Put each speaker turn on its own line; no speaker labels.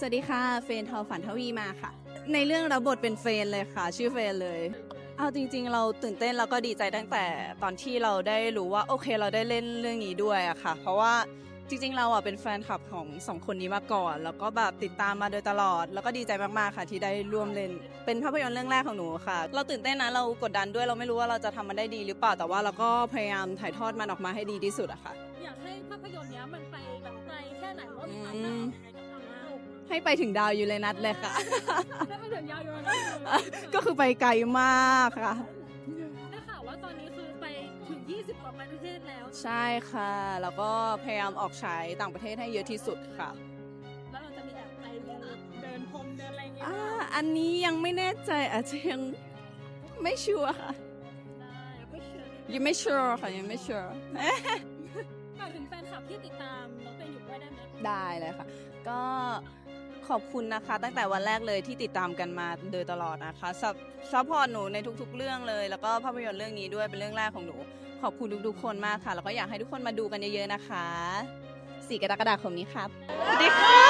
สวัสดีค่ะ เฟนทอฝันทวีมาค่ะ ในเรื่องรับบทเป็นเฟนเลยค่ะ ชื่อเฟนเลย เอาจริง ๆ เราตื่นเต้นแล้วก็ดีใจตั้งแต่ตอนที่เราได้รู้ว่าโอเคเราได้เล่นเรื่องนี้ด้วยอะค่ะ เพราะว่าจริง ๆ เราอะเป็นแฟนคลับของสองคนนี้มาก่อน แล้วก็แบบติดตามมาโดยตลอด แล้วก็ดีใจมากๆค่ะ ที่ได้ร่วมเล่น เป็นภาพยนตร์เรื่องแรกของหนูค่ะ เราตื่นเต้นนะเรากดดันด้วยเราไม่รู้ว่าเราจะทำมันได้ดีหรือเปล่าแต่ว่าเราก็พยายามถ่ายทอดมันออกมาให้ดีที่สุดอะค่ะ
อยากให้ภาพยนตร์เนี้ยมันไปแบบไกลแค่ไหนว่า
ให้ไปถึงดาวยูเรนัสเลยค่ะ
ได้ไปถึงยาวอยู่แล้วนะ
ก็คือไปไกลมากค่ะ
ได้ข่าวว่าตอนนี้คือไปถึง 20 กว่าประเทศแล้ว
ใช่ค่ะ แล้วก็พยายามออกฉายต่างประเทศให้เยอะที่สุดค่ะ
แล้วเราจะมีแอบไปเดินพรมเดินอะไรอย่างเงี้ย
อ่าอันนี้ยังไม่แน่ใจอาจจะยังไม่ชัวร์ค่ะ
ได้ไม่เชื่อ
ยังไม่ชัวร์ค่ะยังไม่ชัวร์
ฝากถึงแฟนคลับที่ติดตามน้องเป็นอยู่ด้วยได้ไหม
ได้เลยค่ะ ก็ ขอบคุณนะคะ ตั้งแต่วันแรกเลยที่ติดตามกันมาโดยตลอดนะคะซับซัพพอร์ตหนูในทุกๆ เรื่องเลย แล้วก็ภาพยนตร์เรื่องนี้ด้วยเป็นเรื่องแรกของหนู ขอบคุณทุกๆ คนมากค่ะ แล้วก็อยากให้ทุกคนมาดูกันเยอะๆนะคะ 4 กรกฎาคมนี้ครับสวัสดีค่ะ